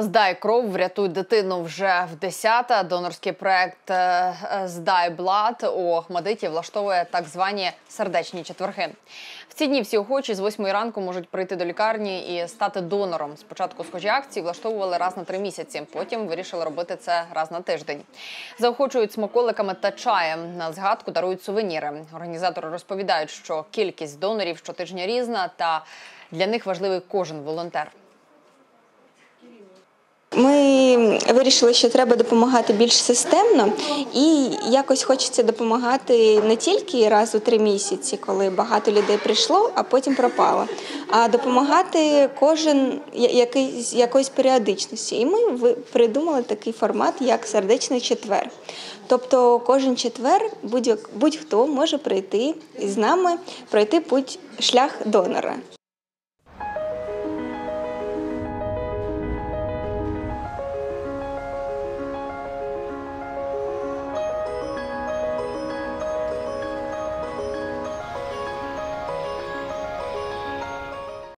Здай кров, врятуй дитину вже в десята. Донорський проект е, е, Здай блад у Охмадиті влаштовує так звані сердечні четверги. В ці дні всі охочі з 8 ранку можуть прийти до лікарні і стати донором. Спочатку схожі акції влаштовували раз на три місяці. Потім вирішили робити це раз на тиждень. Заохочують смаколиками та чаєм. На згадку дарують сувеніри. Організатори розповідають, що кількість донорів щотижня різна, та для них важливий кожен волонтер. Ми вирішили, що треба допомагати більш системно, і якось хочеться допомагати не тільки раз у три місяці, коли багато людей прийшло, а потім пропало, а допомагати кожен я- який, з якоїсь періодичності. І ми придумали такий формат, як сердечний четвер. Тобто кожен четвер будь- будь-хто може прийти з нами пройти путь шлях донора.